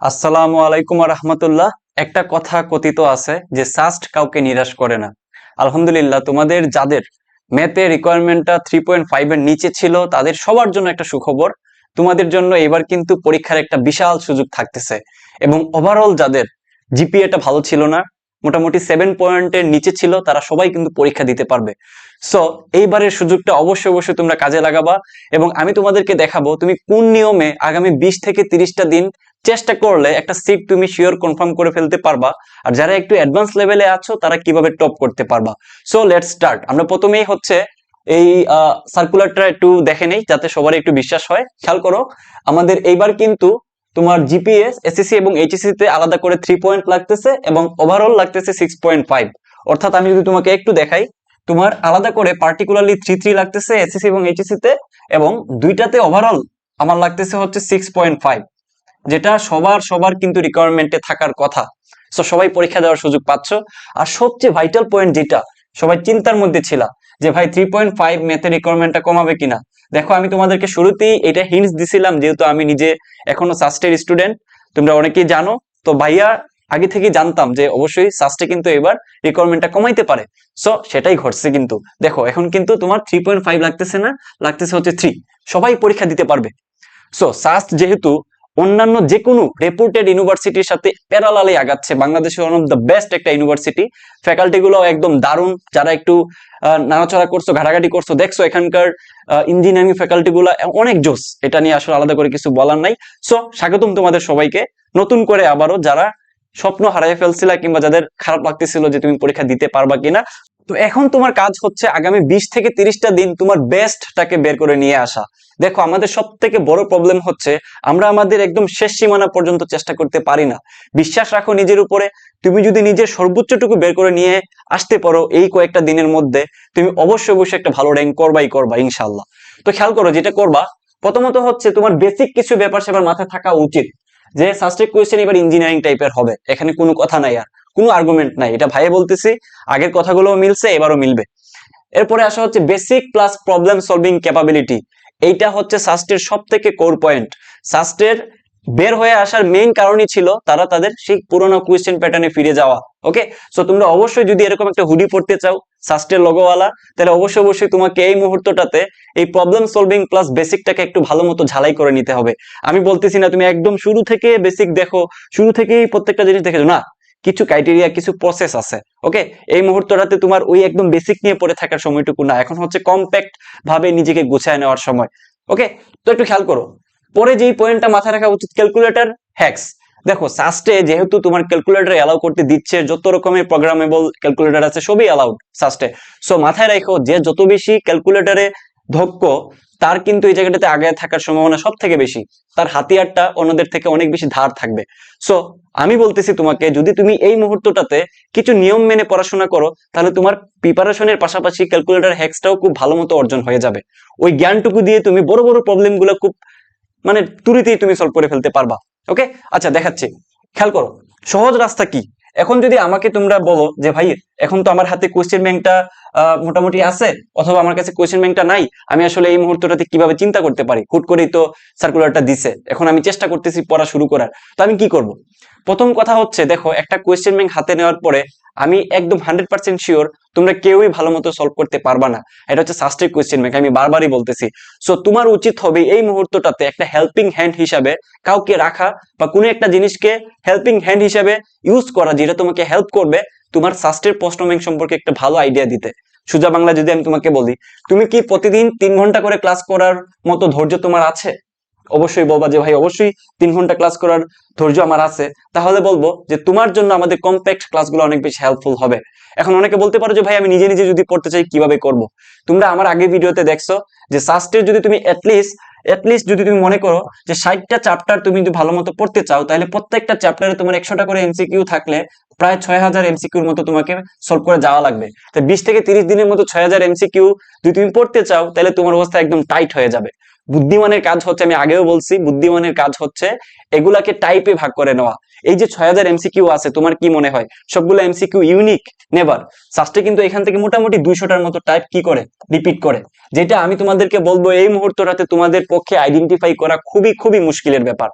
আসসালামু আলাইকুম রহমতুল্লাহ। একটা কথা কথিত আছে যে সাস্ট কাউকে নিরাশ করে না। আলহামদুলিল্লাহ, তোমাদের যাদের ম্যাথে রিকোয়ারমেন্টটা থ্রি পয়েন্ট ফাইভ এর নিচে ছিল, তাদের সবার জন্য একটা সুখবর। তোমাদের জন্য এবার কিন্তু পরীক্ষার একটা বিশাল সুযোগ থাকতেছে। এবং ওভারঅল যাদের জিপিএটা ভালো ছিল না মোটামুটি সেভেন পয়েন্টের নিচে ছিল, তারা সবাই কিন্তু পরীক্ষা দিতে পারবে। সো এইবারের সুযোগটা অবশ্যই অবশ্যই তোমরা কাজে লাগাবা এবং আমি তোমাদেরকে দেখাবো তুমি কোন নিয়মে আগামী বিশ থেকে তিরিশটা দিন চেষ্টা করলে একটা সিট তুমি শিওর কনফার্ম করে ফেলতে পারবা। আর যারা একটু অ্যাডভান্স লেভেলে আছো, তারা কীভাবে টপ করতে পারবা। সো লেট স্টার্ট আমরা প্রথমেই হচ্ছে এই সার্কুলারটা একটু দেখে নেই, যাতে সবার একটু বিশ্বাস হয়। খেয়াল করো, আমাদের এইবার কিন্তু তোমার জিপিএস এসএসসি এবং এইচএসসি তে আলাদা করে থ্রি পয়েন্ট লাগতেছে এবং ওভারঅল লাগতেছে সিক্স পয়েন্ট ফাইভ অর্থাৎ আমি যদি তোমাকে একটু দেখাই, তোমার আলাদা করে পার্টিকুলারলি থ্রি থ্রি লাগতেছে এসএসসি এবং এইচএসসি তে এবং দুইটাতে ওভারঅল আমার লাগতেছে হচ্ছে সিক্স পয়েন্ট ফাইভ যেটা সবার সবার কিন্তু রিকোয়ারমেন্টে থাকার কথা। সো সবাই পরীক্ষা দেওয়ার সুযোগ পাচ্ছ। আর সবচেয়ে ভাইটাল পয়েন্ট যেটা, সবাই চিন্তার মধ্যে ছিল যে ভাই থ্রি পয়েন্ট ফাইভ ম্যাথের রিকোয়ারমেন্টটা কমাবে কিনা। দেখো, আমি তোমাদেরকে শুরুতেই এটা হিন্টস দিছিলাম যেহেতু আমি নিজে এখনও সাস্টের স্টুডেন্ট তোমরা অনেকেই জানো। তো ভাইয়া, আগে থেকে জানতাম যে অবশ্যই সাস্টে কিন্তু এবার রিকোয়ারমেন্টটা কমাইতে পারে। সো সেটাই ঘটছে কিন্তু। দেখো, এখন কিন্তু তোমার থ্রি পয়েন্ট ফাইভ লাগতেছে না, লাগতেছে হচ্ছে থ্রি সবাই পরীক্ষা দিতে পারবে। সো সাস্ট যেহেতু অন্যান্য যে কোনো রেপুটেড ইউনিভার্সিটির সাথে প্যারালালে আগাচ্ছে। বাংলাদেশের ওয়ান অফ দ্য বেস্ট একটা ইউনিভার্সিটি ফ্যাকাল্টি গুলো একদম দারুণ। যারা একটু নাড়াচড়া করছ, ঘাটাঘাটি করছ, দেখছ এখানকার ইঞ্জিনিয়ারিং ফ্যাকাল্টি গুলো অনেক জোস এটা নিয়ে আসলে আলাদা করে কিছু বলার নাই। সো স্বাগতম তোমাদের সবাইকে। নতুন করে আবারও যারা স্বপ্ন হারাই ফেলছিলা কিংবা যাদের খারাপ লাগতেছিল যে তুমি পরীক্ষা দিতে পারবা কিনা তো এখন তোমার কাজ হচ্ছে আগামী বিশ থেকে তিরিশটা দিন তোমার বেস্টটাকে বের করে নিয়ে আসা। দেখো, আমাদের সব থেকে বড় প্রবলেম হচ্ছে আমরা আমাদের একদম শেষ সীমানা পর্যন্ত চেষ্টা করতে পারি না। বিশ্বাস রাখো নিজের উপরে, তুমি যদি নিজের সর্বোচ্চটুকু বের করে নিয়ে আসতে পারো এই কয়েকটা দিনের মধ্যে, তুমি অবশ্যই অবশ্যই একটা ভালো র্যাঙ্ক করবাই করবা ইনশাল্লাহ তো খেয়াল করো যেটা করবা, প্রথমত হচ্ছে তোমার বেসিক কিছু ব্যাপার সেবার মাথায় থাকা উচিত। যে সাবজেক্ট কোয়েশ্চেন এবার ইঞ্জিনিয়ারিং টাইপের হবে, এখানে কোনো কথা নাই আর। কোনো আর্গুমেন্ট নাই। এটা ভাইয়ে বলতেছি, আগের কথাগুলো মিলছে, এবারও মিলবে। এরপরে আসা হচ্ছে basic plus problem solving capability এইটা হচ্ছে সাস্টের সব থেকে কোর পয়েন্ট সাস্টের বের হয়ে আসার মেইন কারণই ছিল তারা তাদের সেই পুরোনো কোয়েশ্চেন প্যাটার্নে ফিরে যাওয়া। ওকে সো তোমরা অবশ্যই যদি এরকম একটা হুডি পড়তে চাও সাস্টের লোগোওয়ালা তাহলে অবশ্যই অবশ্যই তোমাকে এই মুহূর্তটাতে এই প্রবলেম সলভিং প্লাস বেসিকটাকে একটু ভালো মতো ঝালাই করে নিতে হবে। আমি বলতেছি না তুমি একদম শুরু থেকে বেসিক দেখো, শুরু থেকেই প্রত্যেকটা জিনিস দেখেছ না কিছু ক্রাইটেরিয়া কিছু প্রসেস আছে ওকে এই মুহূর্তটাতে তোমার ওই একদম বেসিক নিয়ে পড়ে থাকার সময়টুকু না, এখন হচ্ছে কম্প্যাক্ট ভাবে নিজেকে গুছায় নেওয়ার সময় ওকে তো একটু খেয়াল করো, পরে যেই পয়েন্টটা মাথায় রাখা উচিত ক্যালকুলেটর হ্যাক্স দেখো সাস্টে যেহেতু তোমার ক্যালকুলেটর অ্যালাউ করতে দিচ্ছে, যত রকমের প্রোগ্রামেবল ক্যালকুলেটর আছে, সবই অ্যালাউড সাস্টে সো মাথায় রাখো যে যত বেশি ক্যালকুলেটরে ধক্য, তার কিন্তু এই জায়গাটাতে আগে থাকার সম্ভাবনা সব থেকে বেশি। তার হাতিয়ারটা অন্যদের থেকে অনেক বেশি ধার থাকবে। সো আমি বলতেছি তোমাকে, যদি তুমি এই মুহূর্তটাতে কিছু নিয়ম মেনে পড়াশোনা করো, তাহলে তোমার প্রিপারেশনের পাশাপাশি ক্যালকুলেটর হ্যাক্সটাও খুব ভালো মতো অর্জন হয়ে যাবে। ওই জ্ঞানটুকু দিয়ে তুমি বড় বড় প্রবলেমগুলো খুব মানে তুরিতেই তুমি সলভ করে ফেলতে পারবা। ওকে আচ্ছা দেখাচ্ছি। খেয়াল করো, সহজ রাস্তা কি? এখন যদি আমাকে তোমরা বলো যে, ভাই, এখন তো আমার হাতে কোয়েশ্চেন ব্যাংকটা মোটামুটি আছে, অথবা আমার কাছে কোয়েশ্চেন ব্যাংকটা নাই, আমি আসলে এই মুহূর্তটাতে কীভাবে চিন্তা করতে পারি? হুট করেই তো সার্কুলারটা দিছে। এখন আমি চেষ্টা করতেছি পড়া শুরু করার। তো আমি কি করব? প্রথম কথা হচ্ছে, দেখো, একটা কোয়েশ্চেন ব্যাংক হাতে নেওয়ার পরে আমি একদম হান্ড্রেড পার্সেন্ট শিওর তোমরা কেউই ভালো মতো সলভ করতে পারবা না। এটা হচ্ছে সাস্টের কোয়েশ্চেন ব্যাংক আমি বারবারই বলতেছি। সো তোমার উচিত হবে এই মুহূর্তটাতে একটা হেল্পিং হ্যান্ড হিসাবে কাউকে রাখা বা কোনো একটা জিনিসকে হেল্পিং হ্যান্ড হিসাবে ইউজ করা যেটা তোমাকে হেল্প করবে তোমার সাস্টের প্রশ্ন ব্যাংক সম্পর্কে একটা ভালো আইডিয়া দিতে। সুজা বাংলা যদি আমি তোমাকে বলি, তুমি কি প্রতিদিন তিন ঘণ্টা করে ক্লাস করার মতো ধৈর্য তোমার আছে? অবশ্যই বলবা যে, ভাই, অবশ্যই তিন ঘণ্টা ক্লাস করার ধৈর্য আমার আছে। তাহলে বলব যে, তোমার জন্য আমাদের কম্প্যাক্ট ক্লাসগুলো অনেক বেশি হেল্পফুল হবে। এখন অনেকে বলতে পারো যে, ভাই, আমি নিজে নিজে যদি পড়তে চাই, কীভাবে করব? তোমরা আমার আগে ভিডিওতে দেখছ যে সাস্টের যদি তুমি অ্যাটলিস্ট অ্যাটলিস্ট যদি তুমি মনে করো যে, ষাটটা চ্যাপ্টার তুমি যদি ভালো মতো পড়তে চাও, তাহলে প্রত্যেকটা চ্যাপ্টারে তোমার একশোটা করে এমসিকিউ থাকলে প্রায় ছয় হাজার এমসিকিউর মতো তোমাকে সলভ করে যাওয়া লাগবে। তো বিশ থেকে তিরিশ দিনের মতো ছয় হাজার এমসিকিউ যদি তুমি পড়তে চাও, তাহলে তোমার অবস্থা একদম টাইট হয়ে যাবে। বুদ্ধিমানের কাজ হচ্ছে, আমি আগেও বলছি, বুদ্ধিমানের কাজ হচ্ছে এগুলাকে টাইপে ভাগ করে নেওয়া। এই যে ছয় হাজার এমসিকিউ আছে, তোমার কি মনে হয়? সবগুলো এমসিকিউ ইউনিক নেভার সাস্টে কিন্তু এখান থেকে মোটামুটি দুইশোটার মতো টাইপ কি করে? রিপিট করে। যেটা আমি তোমাদেরকে বলব, এই মুহূর্তটাতে তোমাদের পক্ষে আইডেন্টিফাই করা খুবই খুবই মুশকিলের ব্যাপার।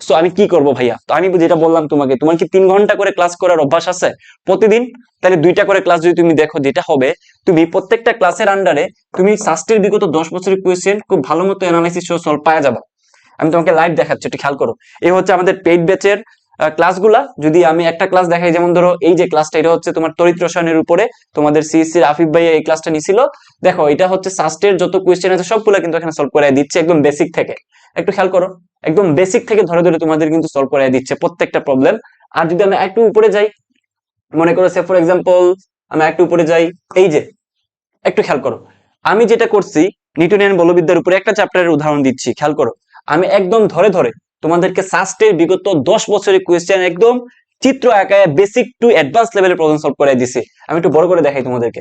সো আমি কি করব ভাইয়া? তো আমি যেটা বললাম তোমাকে, তোমার কি তিন ঘণ্টা করে ক্লাস করার অভ্যাস আছে? প্রতিদিন? তাহলে দুইটা করে ক্লাস যদি তুমি দেখো যেটা হবে তুমি প্রত্যেকটা ক্লাসের আন্ডারে তুমি সাস্টের বিগত দশ বছরের কোয়েশ্চেন খুব ভালো মতো অ্যানালাইসিস সলভ পাওয়া যাবে। আমি তোমাকে লাইভ দেখাচ্ছি, একটু খেয়াল করো। এই হচ্ছে আমাদের পেইড ব্যাচের ক্লাসগুলা যদি আমি একটা ক্লাস দেখাই, যেমন ধরো এই যে ক্লাসটা এটা হচ্ছে তোমার তরিত রসায়নের উপরে তোমাদের সিএসসির আফিফ ভাইয়া এই ক্লাসটা নিছিল। দেখো, এটা হচ্ছে সাস্টের যত কোয়েশ্চেন আছে সবগুলো কিন্তু এখানে সলভ করে দিচ্ছে, একদম বেসিক থেকে। একটু খেয়াল করো, একদম বেসিক থেকে ধরে ধরে তোমাদের কিন্তু সলভ করে দিচ্ছে প্রত্যেকটা প্রবলেম আর যদি আমরা একটু উপরে যাই, মনে করো সে ফর এক্সাম্পল আমি একটু উপরে যাই, এই যে একটু খেয়াল করো। আমি যেটা করছি নিউটনিয়ান বলবিদ্যার উপরে একটা চ্যাপ্টারের উদাহরণ দিচ্ছি, খেয়াল করো। আমি একদম ধরে ধরে তোমাদেরকে সাস্টের বিগত দশ বছরের কোয়েশ্চেন একদম চিত্র আঁকায় বেসিক টু অ্যাডভান্স লেভেলের প্রবলেম সলভ করে দিছি। আমি একটু বড় করে দেখাই তোমাদেরকে।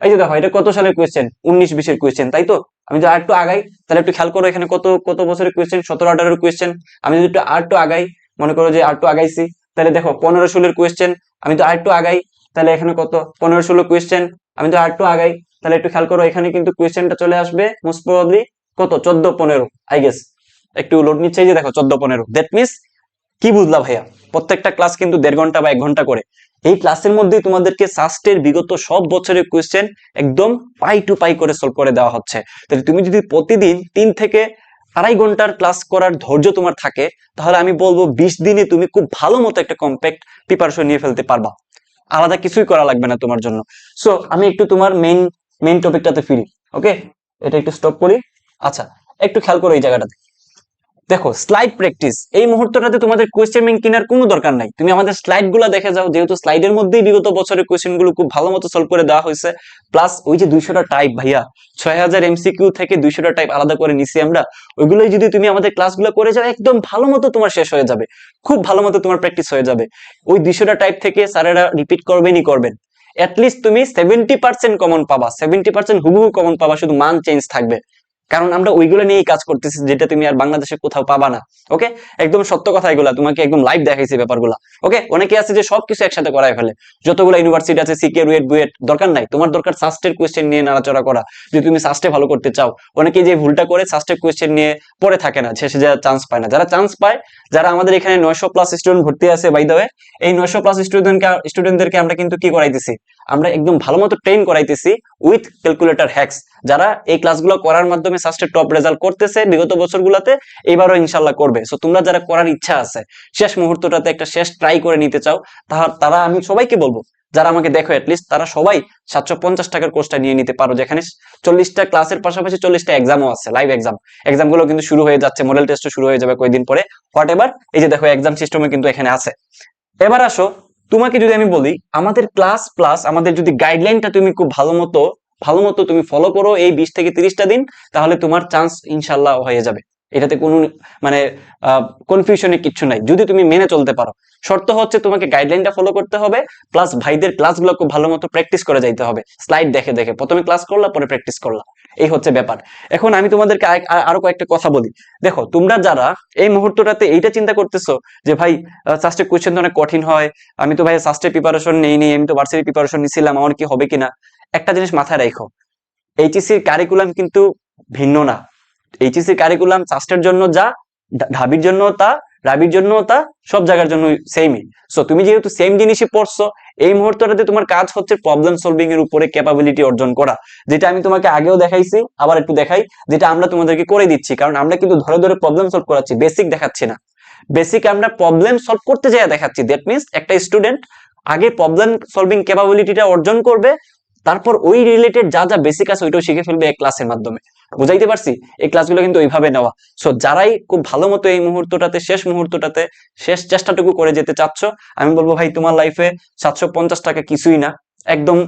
এই যে দেখো, এটা কত সালের কোয়েশ্চেন উনিশ বিশের কোয়েশ্চেন তাই তো? আমি যদি আরেকটু আগাই, তাহলে একটু খেয়াল করো এখানে কত কত বছরের কোয়েশ্চেন সতেরো, আঠারোর কোয়েশ্চেন আমি যদি একটু আরেকটু আগাই, মনে করো যে আরেকটু আগাইছি, তাহলে দেখো, পনেরো, ষোলোর কোয়েশ্চেন আমি তো আরেকটু আগাই, তাহলে এখানে কত? পনেরো, ষোলো কোয়েশ্চেন আমি তো আরেকটু আগাই তাহলে একটু খেয়াল করো, এখানে কিন্তু কোয়েশ্চেনটা চলে আসবে মোস্ট প্রবাবলি কত? চোদ্দ, পনেরো আই গেস একটু লোড নিচ্ছে যে দেখো, চোদ্দ, পনেরো। দ্যাট মিনস কি বুঝলা ভাইয়া? প্রত্যেকটা ক্লাস কিন্তু দেড় ঘণ্টা বা এক ঘণ্টা করে। এই ক্লাসের মধ্যেই তোমাদেরকে সাস্টের বিগত সব বছরের কোয়েশ্চেন একদম পাই টু পাই করে সলভ করে দেওয়া হচ্ছে। তাহলে তুমি যদি প্রতিদিন তিন থেকে আড়াই ঘণ্টার ক্লাস করার ধৈর্য তোমার থাকে, তাহলে আমি বলব বিশ দিনে তুমি খুব ভালো মতো একটা কম্প্যাক্ট প্রিপারেশন নিয়ে ফেলতে পারবা। আলাদা কিছুই করা লাগবে না তোমার জন্য। সো আমি একটু তোমার মেইন মেইন টপিকটাতে ফিরি ওকে এটা একটু স্টপ করি। আচ্ছা একটু খেয়াল করো এই জায়গাটাতে। দেখো স্লাইড প্র্যাকটিস এই মুহূর্তটাতে তোমাদের কোয়েশ্চেন ব্যাংক কেনার কোনো দরকার নাই। তুমি আমাদের স্লাইডগুলো দেখে যাও, যেহেতু স্লাইডের মধ্যেই বিগত বছরের কোয়েশ্চেনগুলো খুব ভালো মতো সলভ করে দেওয়া হয়েছে। প্লাস ওই যে দুইশোটা টাইপ ভাইয়া, ছয় হাজার এমসিকিউ থেকে দুইশোটা টাইপ আলাদা করে নিছি আমরা, ওইগুলোই যদি তুমি আমাদের ক্লাসগুলো করে যাও, একদম ভালো মতো তোমার শেষ হয়ে যাবে। খুব ভালো মতো তোমার প্র্যাকটিস হয়ে যাবে। ওই দুইশোটা টাইপ থেকে স্যারেরা রিপিট করবেনই করবেন। অ্যাটলিস্ট তুমি সেভেন্টি পার্সেন্ট কমন পাবা সেভেন্টি পার্সেন্ট হুবহু কমন পাবা, শুধু মান চেঞ্জ থাকবে। কারণ আমরা ওইগুলো নিয়েই কাজ করতেছি যেটা তুমি আর বাংলাদেশে কোথাও পাবা না ওকে একদম সত্য কথা এগুলা, তোমাকে একদম লাইভ দেখাইছি ব্যাপারগুলো ওকে অনেকে আছে যে সবকিছু একসাথে করায় ফেলে, যতগুলো ইউনিভার্সিটি আছে সিকে রুয়েট বুয়েট দরকার নাই, তোমার দরকার সাস্টের কোয়েশ্চেন নিয়ে নাড়াচড়া করা যদি তুমি সাস্টে ভালো করতে চাও, অনেকে যে ভুলটা করে সাস্টের কোয়েশ্চেন নিয়ে পড়ে থাকে না, শেষে যারা চান্স পায় না, যারা চান্স পায়, যারা আমাদের এখানে নয়শো প্লাস স্টুডেন্ট ভর্তি আছে বাই দ্য এই নয়শো প্লাস স্টুডেন্টকে স্টুডেন্টদেরকে আমরা কিন্তু কি করাইতেছি আমরা একদম ভালো মতো ট্রেন করাইতেছি উইথ ক্যালকুলেটর হ্যাক্স যারা এই ক্লাসগুলো করার মাধ্যমে সাস্টের টপ রেজাল্ট করতেছে বিগত বছরগুলোতে, এবারও ইনশাল্লাহ করবে। সো তোমরা যারা করার ইচ্ছা আছে, শেষ মুহূর্তটাতে একটা শেষ ট্রাই করে নিতে চাও তাহলে তারা আমি সবাইকে বলব, যারা আমাকে দেখো অ্যাটলিস্ট তারা সবাই সাতশো পঞ্চাশ টাকার কোর্সটা নিয়ে নিতে পারো যেখানে চল্লিশটা ক্লাসের পাশাপাশি চল্লিশটা এক্সামও আছে লাইভ এক্সাম এক্সামগুলো কিন্তু শুরু হয়ে যাচ্ছে মডেল টেস্টও শুরু হয়ে যাবে কয়েকদিন পরে। হোয়াট এভার এই যে দেখো এক্সাম সিস্টেমে কিন্তু এখানে আছে। এবার আসো তোমাকে যদি আমি বলি, আমাদের ক্লাস প্লাস আমাদের যদি গাইডলাইনটা তুমি খুব ভালো মতো ভালো মতো তুমি ফলো করো এই বিশ থেকে তিরিশটা দিন, তাহলে তোমার চান্স ইনশাল্লাহ হয়ে যাবে। এটাতে কোনো মানে কনফিউশনের কিছু নাই। যদি তুমি মেনে চলতে পারো। শর্ত হচ্ছে তোমাকে গাইডলাইনটা ফলো করতে হবে প্লাস ভাইদের ক্লাসগুলো খুব ভালো মতো প্র্যাকটিস করে যাইতে হবে। স্লাইড দেখে দেখে। প্রথমে ক্লাস করলা, পরে প্র্যাকটিস করলা। এই হচ্ছে ব্যাপার। এখন আমি তোমাদেরকে আরও কয়েকটা কথা বলি। দেখো, তোমরা যারা এই মুহূর্তটাতে এইটা চিন্তা করতেছো যে ভাই সাস্টের কোয়েশ্চেন তো অনেক কঠিন হয়, আমি তো ভাই সাস্টের প্রিপারেশন নেই নেই, আমি তো ভার্সিটি প্রিপারেশন নিছিলাম, আমার কি হবে কিনা? একটা জিনিস মাথায় রাখো এইচএসির কারিকুলাম কিন্তু ভিন্ন না। এইচএসির কারিকুলাম সাস্টের জন্য যা ঢাবির জন্য তা, রাবির জন্য তা, সব জায়গার জন্য সেমই সো তুমি যেহেতু সেম জিনিসই পড়ছো এই মুহূর্তটাতে তোমার কাজ হচ্ছে প্রবলেম সলভিং এর উপরে ক্যাপাবিলিটি অর্জন করা। যেটা আমি তোমাকে আগেও দেখাইছি, আবার একটু দেখাই, যেটা আমরা তোমাদেরকে করে দিচ্ছি। কারণ আমরা কিন্তু ধরে ধরে প্রবলেম সলভ করাচ্ছি বেসিক দেখাচ্ছি না। বেসিক আমরা প্রবলেম সলভ করতে যাই দেখাচ্ছি। দ্যাট মিনস একটা স্টুডেন্ট আগে প্রবলেম সলভিং ক্যাপাবিলিটিটা অর্জন করবে, তারপর ওই রিলেটেড যা যা বেসিক আছে, ওইটাও শিখে ফেলবে এক ক্লাসের মাধ্যমে। বুঝাইতে পারছি? এই ক্লাসগুলো কিন্তু ওইভাবে নেওয়া। সো যারাই খুব ভালো মতো এই মুহূর্তটাতে, শেষ মুহূর্তটাতে, শেষ চেষ্টাটুকু করে যেতে চাচ্ছ, আমি বলব ভাই, তোমার লাইফে সাতশো পঞ্চাশ টাকা কিছুই না। একদম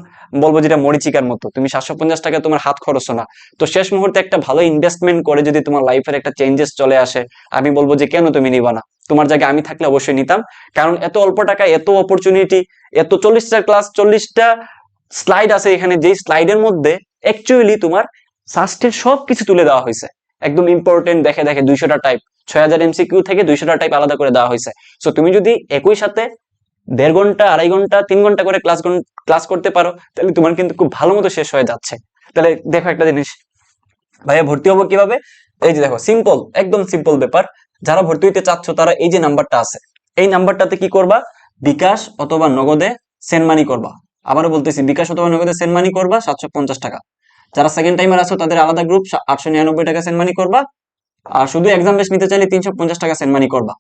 বলব যেটা মরিচিকার মতো। তুমি সাতশো পঞ্চাশ টাকা তোমার হাত খরচ না। তো শেষ মুহূর্তে একটা ভালো ইনভেস্টমেন্ট করে যদি তোমার লাইফের একটা চেঞ্জেস চলে আসে, আমি বলব যে কেন তুমি নিবা না? তোমার জায়গায় আমি থাকলে অবশ্যই নিতাম। কারণ এত অল্প টাকা এত অপরচুনিটি এত চল্লিশটা ক্লাস চল্লিশটা স্লাইড আছে এখানে। যেই স্লাইডের মধ্যে অ্যাকচুয়ালি তোমার সাস্টের সব কিছু তুলে দেওয়া হয়েছে। একদম ইম্পর্টেন্ট দেখে দেখে দুইশোটা টাইপ ছয় হাজার এমসিকিউ থেকে দুইশোটা টাইপ আলাদা করে দেওয়া হয়েছে। সো তুমি যদি একই সাথে দেড় ঘণ্টা, আড়াই ঘণ্টা, তিন ঘণ্টা করে ক্লাস ক্লাস করতে পারো, তাহলে তোমার কিন্তু খুব ভালো মতো শেষ হয়ে যাচ্ছে। তাহলে দেখো একটা জিনিস। ভাইয়া ভর্তি হব কীভাবে? এই যে দেখো সিম্পল একদম সিম্পল ব্যাপার। যারা ভর্তি হইতে চাচ্ছ, তারা এই যে নাম্বারটা আছে, এই নাম্বারটাতে কি করবা? বিকাশ অথবা নগদে সেন্ড মানি করবা। আবারও বলতেছি, বিকাশ অথবা নগদে সেন্ড মানি করবা, সাতশো পঞ্চাশ টাকা। যারা সেকেন্ড টাইমার আছো, তাদের আলাদা গ্রুপ আটশো নিরানব্বই টাকা সেন্ড মানি করবা। আর শুধু এক্সাম বেশ নিতে চাইলে তিনশো পঞ্চাশ টাকা সেন্ড মানি করবা।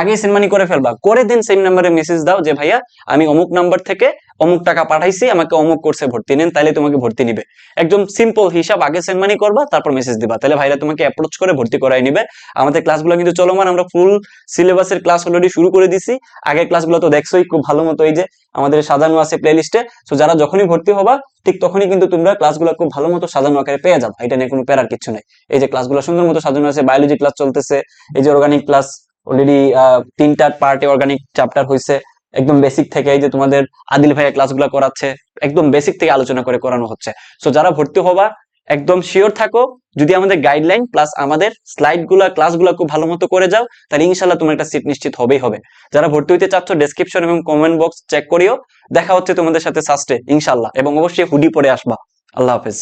আগে সেন্ড মানি করে ফেলবা। করে দিন সেম নাম্বারে মেসেজ দাও যে, ভাইয়া, আমি অমুক নাম্বার থেকে অমুক টাকা পাঠাইছি, আমাকে অমুক কোর্সে ভর্তি নেন, তাইলে তোমাকে ভর্তি নিবে। একদম সিম্পল হিসাব, আগে সেন্ড মানি করবা, তারপর মেসেজ দিবা। তাহলে ভাইরা তোমাকে অ্যাপ্রোচ করে ভর্তি করাই নিবে। আমাদের ক্লাসগুলো কিন্তু চলমান, আমরা ফুল সিলেবাসের ক্লাস অলরেডি শুরু করে দিছি। আগের ক্লাসগুলো তো দেখছোই, খুব ভালো মতো এই যে আমাদের সাজানো আছে প্লেলিস্টে সো যারা যখনই ভর্তি হবা, ঠিক তখনই কিন্তু তোমরা ক্লাসগুলো খুব ভালো মতো সাজানো আকারে পেয়ে যাবে। এটা নিয়ে কোনো প্যারার কিছু নেই। এই যে ক্লাসগুলো সুন্দর মতো সাজানো আছে বায়োলজি ক্লাস চলতেছে, এই যে অর্গানিক ক্লাস অলরেডি তিনটা পার্টে অর্গানিক চ্যাপ্টার হয়েছে একদম বেসিক থেকে এই যে তোমাদের আদিল ভাইয়া ক্লাসগুলো করাচ্ছে, একদম বেসিক থেকে আলোচনা করে করানো হচ্ছে। সো যারা ভর্তি হবা, একদম শিওর থাকো, যদি আমাদের গাইডলাইন প্লাস আমাদের স্লাইডগুলা ক্লাসগুলো খুব ভালো মতো করে যাও, তাহলে ইনশাল্লাহ তোমার একটা সিট নিশ্চিত হবেই হবে। যারা ভর্তি হইতে চাচ্ছ ডেসক্রিপশন এবং কমেন্ট বক্স চেক করিও। দেখা হচ্ছে তোমাদের সাথে সাস্টে ইনশাল্লাহ এবং অবশ্যই হুডি পরে আসবা। আল্লাহ হাফেজ।